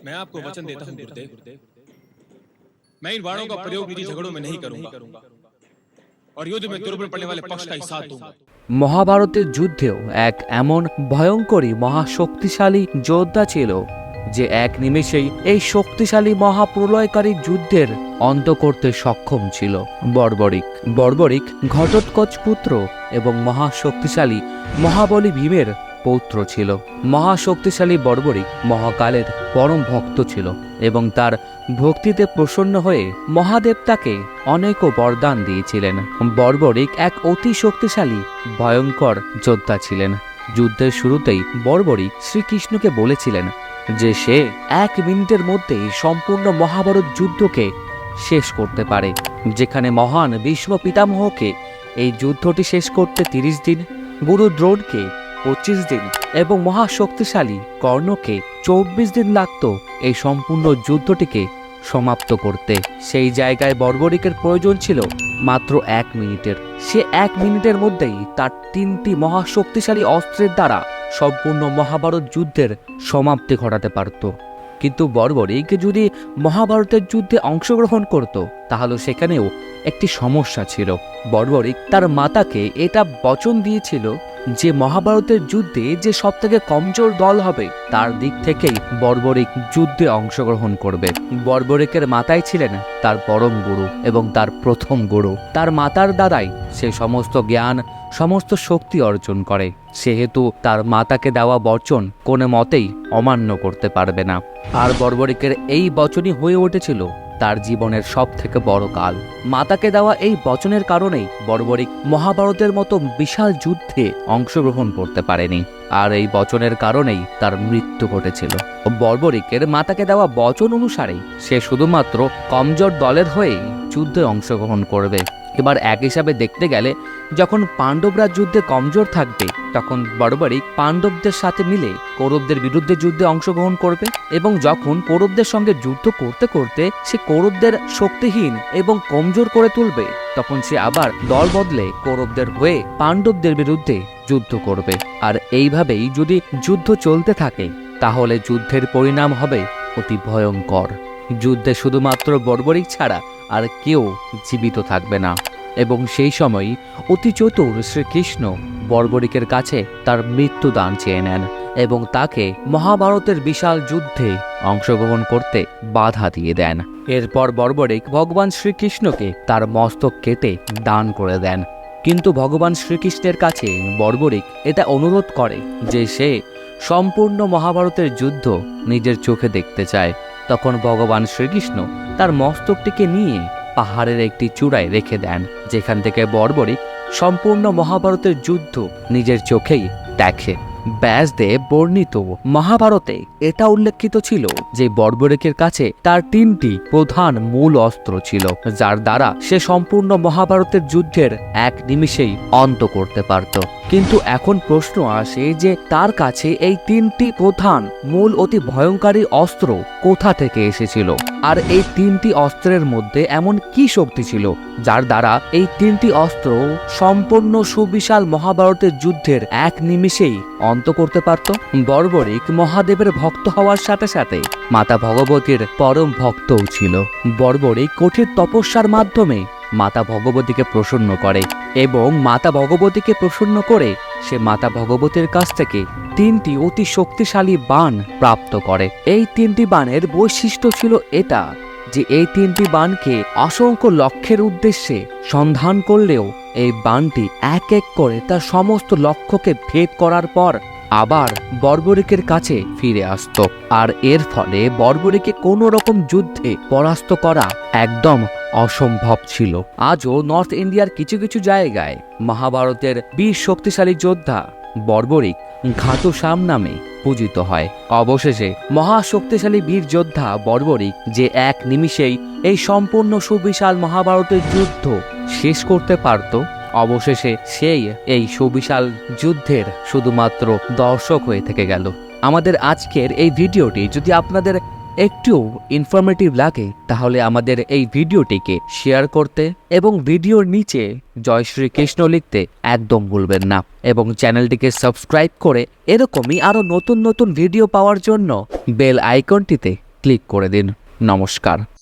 मैं आपको वचन देता हूं गुरुदेव मैं इन वाणों का प्रयोग निजी झगड़ों में नहीं करूंगा और युद्ध में दुर्बल पड़ने वाले पक्ष का ही साथ दूंगा মহাভারতের যুদ্ধেও এক এমন ভয়ঙ্করী মহাশক্তিশালী যোদ্ধা ছিল যে এক নিমেষেই এই শক্তিশালী মহাপ্রলয়কারী যুদ্ধের অন্ত করতে সক্ষম ছিল বর্বরিক বর্বরিক ঘটোৎকচ পুত্র এবং মহাশক্তিশালী মহাবলী ভীমের পৌত্র ছিল। মহাশক্তিশালী বর্বরিক মহাকালের পরম ভক্ত ছিল এবং তার ভক্তিতে প্রসন্ন হয়ে মহাদেব তাকে অনেক বরদান দিয়েছিলেন। বর্বরিক এক অতি শক্তিশালী, ভয়ঙ্কর যোদ্ধা ছিলেন। যুদ্ধের শুরুতেই বর্বরিক শ্রীকৃষ্ণকে বলেছিলেন যে সে এক মিনিটের মধ্যেই সম্পূর্ণ মহাভারত যুদ্ধকে শেষ করতে পারে, যেখানে মহান ভীষ্ম পিতামহকে এই যুদ্ধটি শেষ করতে তিরিশ দিন গুরু দ্রোণকে পঁচিশ দিন এবং মহাশক্তিশালী কর্ণকে চব্বিশ দিন লাগতো এই সম্পূর্ণ যুদ্ধটিকে সমাপ্ত করতে। সেই জায়গায় বর্বরিকের প্রয়োজন ছিল মাত্র এক মিনিটের। সে এক মিনিটের মধ্যেই তার তিনটি মহাশক্তিশালী অস্ত্রের দ্বারা সম্পূর্ণ মহাভারত যুদ্ধের সমাপ্তি ঘটাতে পারত। কিন্তু বর্বরিক যদি মহাভারতের যুদ্ধে অংশগ্রহণ করত, তাহলে সেখানেও একটি সমস্যা ছিল। বর্বরিক তার মাতাকে এটা বচন দিয়েছিল যে মহাভারতের যুদ্ধে যে সব থেকে কমজোর দল হবে, তার দিক থেকেই বর্বরিক যুদ্ধে অংশগ্রহণ করবে। বর্বরিকের মাতাই ছিলেন তার পরম গুরু এবং তার প্রথম গুরু। তার মাতার দ্বারাই সে সমস্ত জ্ঞান, সমস্ত শক্তি অর্জন করে। সেহেতু তার মাতাকে দেওয়া বচন কোনো মতেই অমান্য করতে পারবে না। আর বর্বরিকের এই বচনই হয়ে উঠেছিল তার জীবনের সব থেকে বড় কাল। মাতাকে দেওয়া এই বচনের কারণেই বর্বরিক মহাভারতের মতো বিশাল যুদ্ধে অংশগ্রহণ করতে পারেনি। আর এই বচনের কারণেই তার মৃত্যু ঘটেছিল। বর্বরিকের মাতাকে দেওয়া বচন অনুসারে সে শুধুমাত্র কমজোর দলের হয়েই যুদ্ধে অংশগ্রহণ করবে। এবার এক হিসাবে দেখতে গেলে, যখন পাণ্ডবরা যুদ্ধে কমজোর থাকবে, তখন বর্বরিক পাণ্ডবদের সাথে মিলে কৌরবদের বিরুদ্ধে যুদ্ধে অংশগ্রহণ করবে এবং যখন কৌরবদের সঙ্গে যুদ্ধ করতে করতে সে কৌরবদের শক্তিহীন এবং কমজোর করে তুলবে, তখন সে আবার দল বদলে কৌরবদের হয়ে পাণ্ডবদের বিরুদ্ধে যুদ্ধ করবে। আর এইভাবেই যদি যুদ্ধ চলতে থাকে, তাহলে যুদ্ধের পরিণাম হবে অতি ভয়ঙ্কর। যুদ্ধে শুধুমাত্র বর্বরিক ছাড়া আর কেউ জীবিত থাকবে না। এবং সেই সময় অতি চতুর শ্রীকৃষ্ণ বর্বরিকের কাছে তার মৃত্যুদান চেয়ে নেন এবং তাকে মহাভারতের বিশাল যুদ্ধে অংশগ্রহণ করতে বাধা দিয়ে দেন। এরপর বর্বরিক ভগবান শ্রীকৃষ্ণকে তার মস্তক কেটে দান করে দেন। কিন্তু ভগবান শ্রীকৃষ্ণের কাছে বর্বরিক এটা অনুরোধ করে যে সে সম্পূর্ণ মহাভারতের যুদ্ধ নিজের চোখে দেখতে চায়। তখন ভগবান শ্রীকৃষ্ণ তার মস্তকটিকে নিয়ে পাহাড়ের একটি চূড়ায় রেখে দেন, যেখান থেকে বর্বরিক সম্পূর্ণ মহাভারতের যুদ্ধ নিজের চোখেই দেখে। ব্যাসদেব বর্ণিত মহাভারতে এটা উল্লেখিত ছিল যে বর্বরিকের কাছে তার তিনটি প্রধান মূল অস্ত্র ছিল, যার দ্বারা সে সম্পূর্ণ মহাভারতের যুদ্ধের এক নিমিষেই অন্ত করতে পারত। কিন্তু এখন প্রশ্ন আসে যে তার কাছে এই তিনটি প্রধান মূল অতি ভয়ঙ্করী অস্ত্র কোথা থেকে এসেছিল? আর এই তিনটি অস্ত্রের মধ্যে এমন কি শক্তি ছিল, যার দ্বারা এই তিনটি অস্ত্র সম্পূর্ণ সুবিশাল মহাভারতের যুদ্ধের এক নিমিষেই অন্ত করতে পারত। বর্বরিক মহাদেবের ভক্ত হওয়ার সাথে সাথে মাতা ভগবতীর পরম ভক্তও ছিল। বর্বরিক কঠিন তপস্যার মাধ্যমে মাতা ভগবতীকে প্রসন্ন করে এবং মাতা ভগবতীকে প্রসন্ন করে সে মাতা ভগবতীর কাছ থেকে তিনটি অতি শক্তিশালী বাণ প্রাপ্ত করে। এই তিনটি বাণের বৈশিষ্ট্য ছিল এটা যে এই তিনটি বাণকে অসংখ্য লক্ষ্যের উদ্দেশ্যে সন্ধান করলেও এই বাণটি এক এক করে তার সমস্ত লক্ষ্যকে ভেদ করার পর আবার বর্বরিকের কাছে ফিরে আসত। আর এর ফলে বর্বরিকে কোনো রকম যুদ্ধে পরাস্ত করা একদম অসম্ভব ছিল। আজও নর্থ ইন্ডিয়ার কিছু কিছু জায়গায় মহাভারতের বীর শক্তিশালী যোদ্ধা বর্বরিক ঘাতুশ্যাম নামে পূজিত হয়। অবশেষে মহাশক্তিশালী বীর যোদ্ধা বর্বরিক যে এক নিমিষেই এই সম্পূর্ণ সুবিশাল মহাভারতের যুদ্ধ শেষ করতে পারত, অবশেষে সেই এই সুবিশাল যুদ্ধের শুধুমাত্র দর্শক হয়ে থেকে গেল। আমাদের আজকের এই ভিডিওটি যদি আপনাদের একটু ইনফরমেটিভ লাগে, তাহলে আমাদের এই ভিডিওটিকে শেয়ার করতে এবং ভিডিওর নিচে জয় শ্রী কৃষ্ণ লিখতে একদম ভুলবেন না এবং চ্যানেলটিকে সাবস্ক্রাইব করে এরকমই আরও নতুন নতুন ভিডিও পাওয়ার জন্য বেল আইকনটিতে ক্লিক করে দিন। নমস্কার।